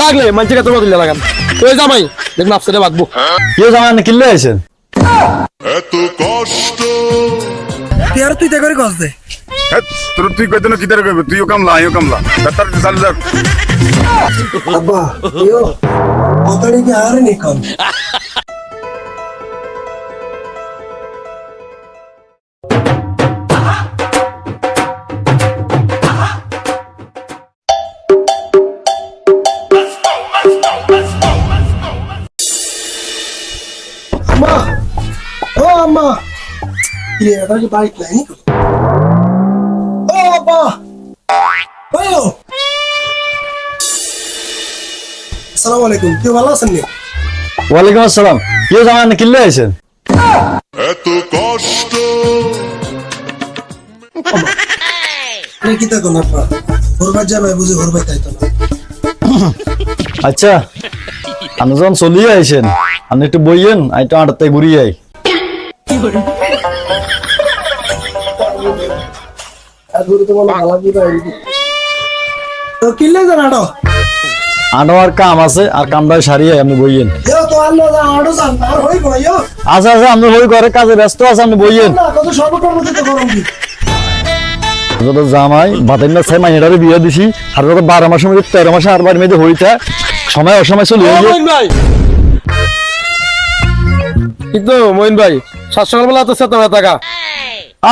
লাগলে মানুষের কাছে দিলে লাগান। ওই জামাই দেখুন আপসারে বাঁধবো। কেউ জামাই না কিনলে আছেন এত কষ্ট। তুই আর তুই করে কষ্ট দে। তোর তুই কইতে না কিতারে কইবে? তুইও কামলা আইও কামলা। তার চালু যাক আব্বা ইয়ো কতড়ি কি আর নি আম্মা ইয়ে কি বাইক নাই? ও আব্বা ও! আসসালামু আলাইকুম কেউ ভালো আছেন নি? ওয়ালাইকুম আসসালাম। কেউ জামাই কিনলে আইছেন? এত কষ্ট। কি থাকুন আপা ঘুরবার যাবে বুঝে ঘুরবার তাই না। আচ্ছা আপনি চলিয়ে আইছেন। আপনি একটু বইয়েন আমি একটু আটাতে ঘুরিয়ে আই। কিনলে আনো আর কাম আছে আর সারিয়ে আপনি বইয়েন। আচ্ছা আচ্ছা আপনি ঘরে কাজে ব্যস্ত আছে আপনি বইয়েন। যত জামাই না মাইনেটারে বিয়ে দিছি আর যত বারো মাসের মধ্যে তেরো মাসে আর বাড়ির মধ্যে হইতা সময় অসময় চলে কিন্তু মইন ভাই সাত সকালবেলা তো সেতা টাকা।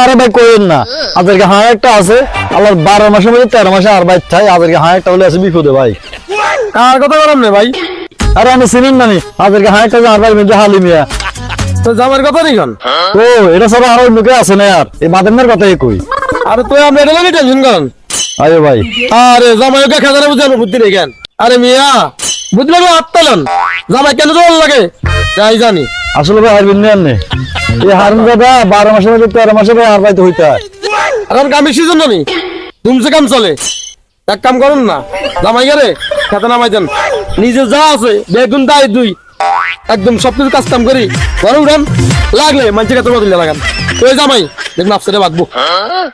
আরে ভাই কইেন না। আদেরকে হাঁ একটা আছে আল্লাহ বারো মাসের মধ্যে তেরো মাসে আর বাইর থাই আদেরকে হাঁ একটা হলে আছে বিপদে ভাই। কার কথা বললাম না ভাই? আরে আমি চিনেন না নি? আদেরকে হাঁ একটা আর বাড়ির মধ্যে হালি মিয়া। তো জামার কথা নেই কন? ও এটা সব আর আছে না আর। এই কথাই কই। আরে তুই আপনি এটা লাগে টেনশন করেন। আরে ভাই। আরে জামাই ওকে খেদারে বুঝানো বুদ্ধি নেই কেন? আরে মিয়া বুঝলে আত্মালন জামাই কেন জল লাগে? যাই জানি। আসলে ভাই হারবিন নে এই হারুন দাদা বারো মাসের মধ্যে তেরো মাসে ভাই আর বাইতে হইতে হয়। এখন কামি সিজন নি তুমসে কাম চলে। এক কাম করুন না। জামাই গেলে খেতে নামাই দেন। নিজে যা আছে বেগুন দাই দুই। একদম সব কিছু কাজ কাম করি। ঘরে উঠান লাগলে মানুষের কাছে বদলে লাগান। তুই জামাই দেখুন আপসারে বাঁধবো।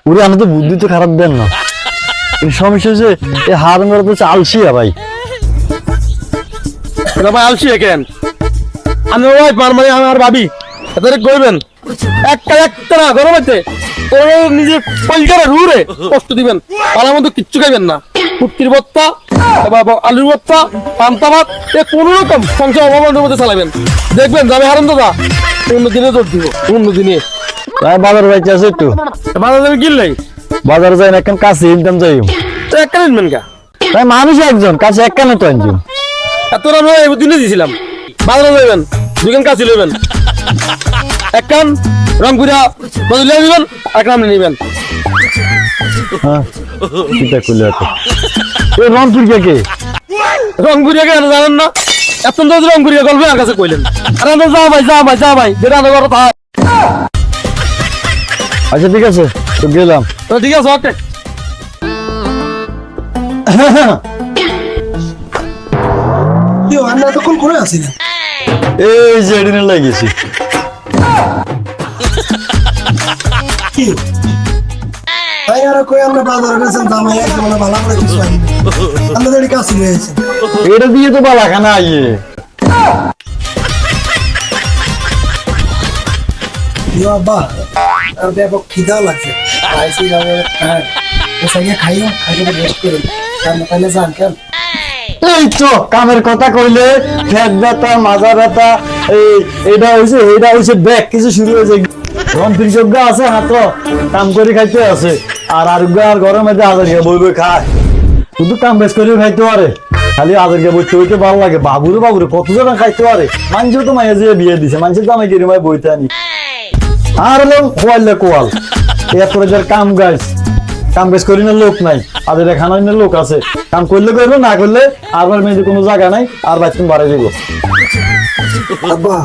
ওরে আমি তো বুদ্ধি তো খারাপ দেন না। এই সমস্যা হচ্ছে এই হারুন দাদা তো চালছিয়া ভাই। ভাই আলসি কেন? আমি ওই পার মানে আমার ভাবি। এদের করবেন একটা একটা না গরম আছে তোর নিজে পয়সাটা রুরে কষ্ট দিবেন। পালার মধ্যে কিচ্ছু খাইবেন না। কুটকির ভর্তা আলুর ভর্তা পান্তা ভাত এ কোন রকম সংসার অভাবের মধ্যে চালাবেন দেখবেন যাবে হারান দাদা। অন্য দিনে জোর দিব অন্য দিনে। বাজার যাইতে আছে একটু। বাজার যাবে কিনলেই বাজারে যাই না একখান কাছে ইনকাম যাই। তো একটা নিবেন কা তাই মানুষ একজন কাছে একখানে তো একজন। এত আমি দিনে দিয়েছিলাম বাজারে যাবেন দুখান কাছে নেবেন। এক কান রংপুরা বদলে নেবেন এক নাম নেবেন। হ্যাঁ চিন্তা করলে এত এই রংপুর কে? কে রংপুরিয়া কেন জানেন না? এত তো রংপুরিয়া গল্প আর কাছে কইলেন। আরে আমরা যা ভাই যা ভাই যা ভাই যেটা আমরা কথা হয় আচ্ছা ঠিক আছে তো গেলাম। তো ঠিক আছে ওকে। আমরা তখন করে আছিলেন এই যে এডিনে লাগিয়েছি। আর কই আমরা বাজারে গেছেন জামাই একদম মানে ভালো করে কিছু আনি আমরা তো এদিকে আসি এটা দিয়ে তো বালা খানা আইয়ে ইয়ো আব্বা আর ব্যাপক খিদা লাগছে। আইসি যাবে হ্যাঁ খাইও রেস্ট করে কারণ তাহলে কেন? এই তো কামের কথা কইলে, ফ্যাট ব্যথা, মাজা ব্যথা, এই এটা হইছে, এইটা হইছে ব্যাক কিছু শুরু হয়েছে রন্তির যোগ্য আছে, হাত কাম করে খাইতে আছে। আর আর আর গরমের মধ্যে আদারকে বই বই খায়। শুধু কাম বেশ করে খাইতে পারে। খালি আদারকে বইতে হইতে ভালো লাগে। বাবুরে বাবুরে কত জন খাইতে পারে? মানুষও তো মাইয়া যে বিয়ে দিছে। মানুষের দামে কিরমাই বইতে আনি। আর হলো কোয়ালে কোয়াল। এরপরে যার কাম গাছ। কাম কাজ করি না লোক নাই আদের এখানে অন্য লোক আছে। কাম করলে করবে না করলে আর বার মেয়েদের কোনো জায়গা নাই আর বাচ্চা বাড়াই দিব। আব্বা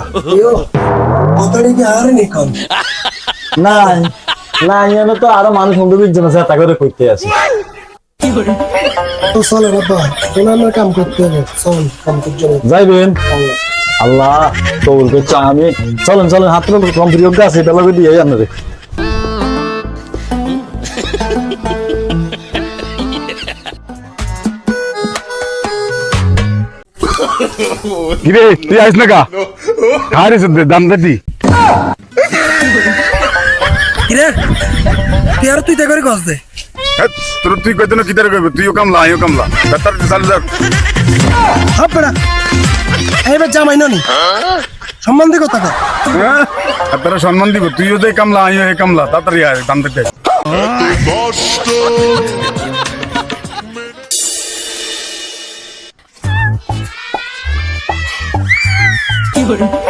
কি আর নাই না এনে তো আরও মানুষ বন্ধুদের জন্য চেষ্টা করে করতে আছে। তো চলো আব্বা কেন কাম করতে হবে। চল কাম করতে যাইবেন। আল্লাহ কবুল করছে আমি চলেন চলেন হাত কম্পিউটার আছে এটা লগে দিয়ে আপনাদের কিরে তুই আইস না কা হারে সদ্দে দাম দাদি কিরে? তুই আর তুই তা করে কস দে। তোর তুই কইতে না কিতারে কইবে? তুইও কামলা আইও কামলা। তাড়াতাড়ি চালু যাক হাপ বেড়া। এইবার জামাই নানি। সম্মান দিয়ে কথা হ্যাঁ তারা সম্মান দিব। তুইও দে কামলা আইও হে কামলা। তাড়াতাড়ি আয় দাম দিতে কষ্ট